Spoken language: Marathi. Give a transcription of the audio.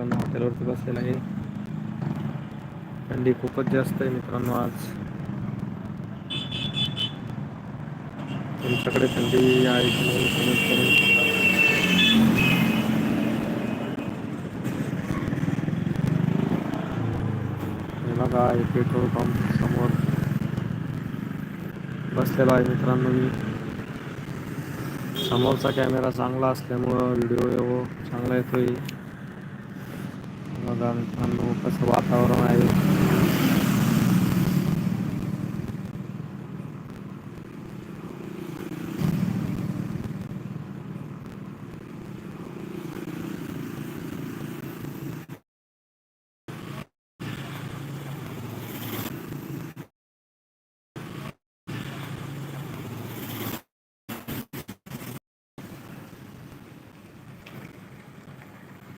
हॉटेलवरती बसलेला आहे. थंडी खूपच जास्त आहे मित्रांनो आज. तुमच्याकडे थंडी आहे बघा हे पेट्रोल पंप समोर बसलेला आहे मित्रांनो मी. समोरचा कॅमेरा चांगला असल्यामुळं व्हिडिओ चांगला येतोय. बघा मित्रांनो कसं वातावरण आहे